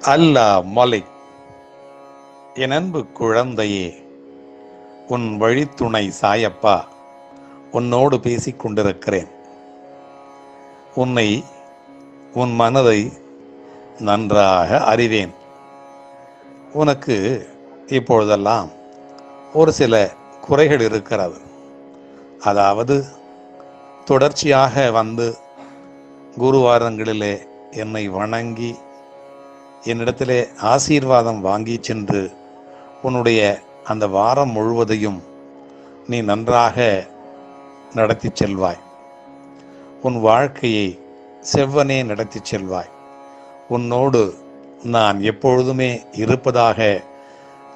அல்லா மலிக் என் அன்பு குழந்தையே உன் வழித்துணை சாயப்பா உன்னோடு பேசிக் கொண்டிருக்கிறேன். உன்னை உன் மனதை நன்றாக அறிவேன். உனக்கு இப்பொழுதெல்லாம் ஒரு சில குறைகள் இருக்கிறது. அதாவது தொடர்ச்சியாக வந்து குருவாரங்களிலே என்னை வணங்கி என்னிடத்திலே ஆசீர்வாதம் வாங்கி சென்று உன்னுடைய அந்த வாரம் முழுவதையும் நீ நன்றாக நடத்தி செல்வாய். உன் வாழ்க்கையை செவ்வனே நடத்தி செல்வாய். உன்னோடு நான் எப்பொழுதுமே இருப்பதாக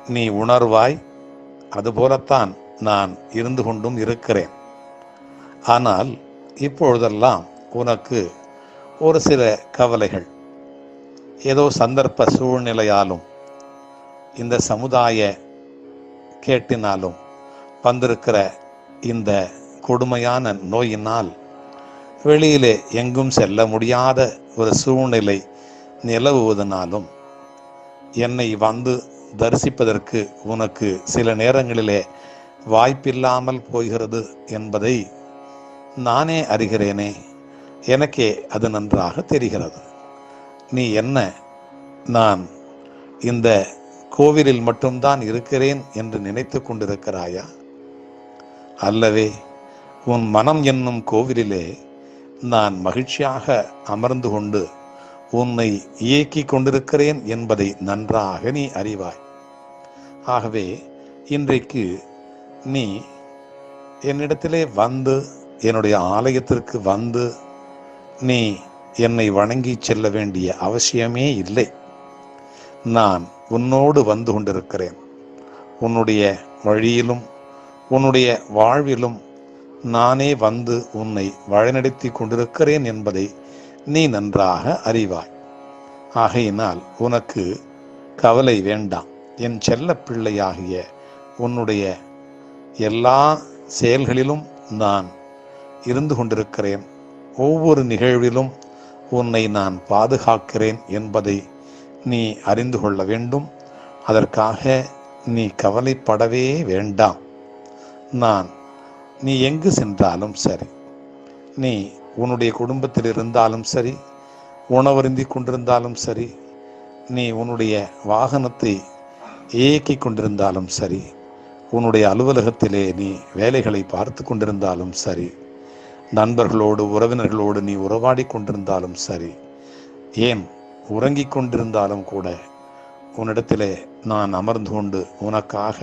நீ உணர்வாய். அதுபோலத்தான் நான் இருந்து கொண்டும் இருக்கிறேன். ஆனால் இப்பொழுதெல்லாம் உனக்கு ஒரு சில கவலைகள். ஏதோ சந்தர்ப்ப சூழ்நிலையாலும் இந்த சமுதாய கேட்டினாலும் வந்திருக்கிற இந்த கொடுமையான நோயினால் வெளியிலே எங்கும் செல்ல முடியாத ஒரு சூழ்நிலை நிலவுவதனாலும் என்னை வந்து தரிசிப்பதற்கு உனக்கு சில நேரங்களிலே வாய்ப்பில்லாமல் போகிறது என்பதை நானே அறிகிறேனே எனக்கே அது நன்றாக தெரிகிறது. நீ என்ன? நான் இந்த கோவிலில் மட்டும்தான் இருக்கிறேன் என்று நினைத்து கொண்டிருக்கிறாயா? அல்லவே உன் மனம் என்னும் கோவிலிலே நான் மகிழ்ச்சியாக அமர்ந்து கொண்டு உன்னை இயக்கி கொண்டிருக்கிறேன் என்பதை நன்றாக நீ அறிவாய். ஆகவே இன்றைக்கு நீ என்னிடத்திலே வந்து என்னுடைய ஆலயத்திற்கு வந்து நீ என்னை வணங்கி செல்ல வேண்டிய அவசியமே இல்லை. நான் உன்னோடு வந்து கொண்டிருக்கிறேன். உன்னுடைய வழியிலும் உன்னுடைய வாழ்விலும் நானே வந்து உன்னை வழிநடத்தி கொண்டிருக்கிறேன் என்பதை நீ நன்றாக அறிவாய். ஆகையினால் உனக்கு கவலை வேண்டாம். என் செல்ல பிள்ளையாகிய உன்னுடைய எல்லா செயல்களிலும் நான் இருந்து கொண்டிருக்கிறேன். ஒவ்வொரு நிகழ்விலும் உன்னை நான் பாதுகாக்கிறேன் என்பதை நீ அறிந்து கொள்ள வேண்டும். அதற்காக நீ கவலைப்படவே வேண்டாம். நான் நீ எங்கு சென்றாலும் சரி. நீ உன்னுடைய குடும்பத்தில் இருந்தாலும் சரி உணவருந்தி கொண்டிருந்தாலும் சரி நீ உன்னுடைய வாகனத்தை இயக்கி கொண்டிருந்தாலும் சரி உன்னுடைய அலுவலகத்திலே நீ வேலைகளை பார்த்து கொண்டிருந்தாலும் சரி நண்பர்களோடு உறவினர்களோடு நீ உறவாடி கொண்டிருந்தாலும் சரி ஏன் உறங்கிக் கொண்டிருந்தாலும் கூட உன்னிடத்திலே நான் அமர்ந்து கொண்டு உனக்காக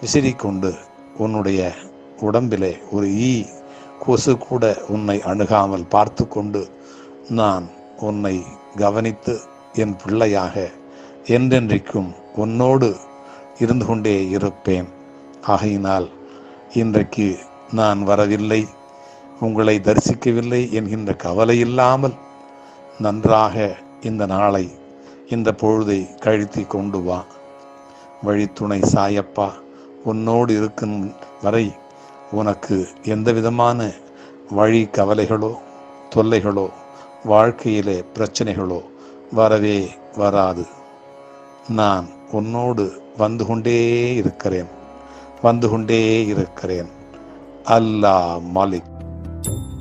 விசிறிக்கொண்டு உன்னுடைய உடம்பிலே ஒரு ஈ கொசு கூட உன்னை அணுகாமல் பார்த்து கொண்டு நான் உன்னை கவனித்து என் பிள்ளையாக என்றென்றைக்கும் உன்னோடு இருந்து கொண்டே இருப்பேன். ஆகையினால் இன்றைக்கு நான் வரவில்லை. உங்களை தரிசிக்கவில்லை என்கின்ற கவலை இல்லாமல் நன்றாக இந்த நாளை இந்த பொழுதை கழித்தி கொண்டு வா. வழித்துணை சாயப்பா உன்னோடு இருக்கும் வரை உனக்கு எந்த விதமான வழி கவலைகளோ தொல்லைகளோ வாழ்க்கையிலே பிரச்சனைகளோ வரவே வராது. நான் உன்னோடு வந்து கொண்டே இருக்கிறேன் வந்து கொண்டே இருக்கிறேன். அல்லாஹ் மாலிக். you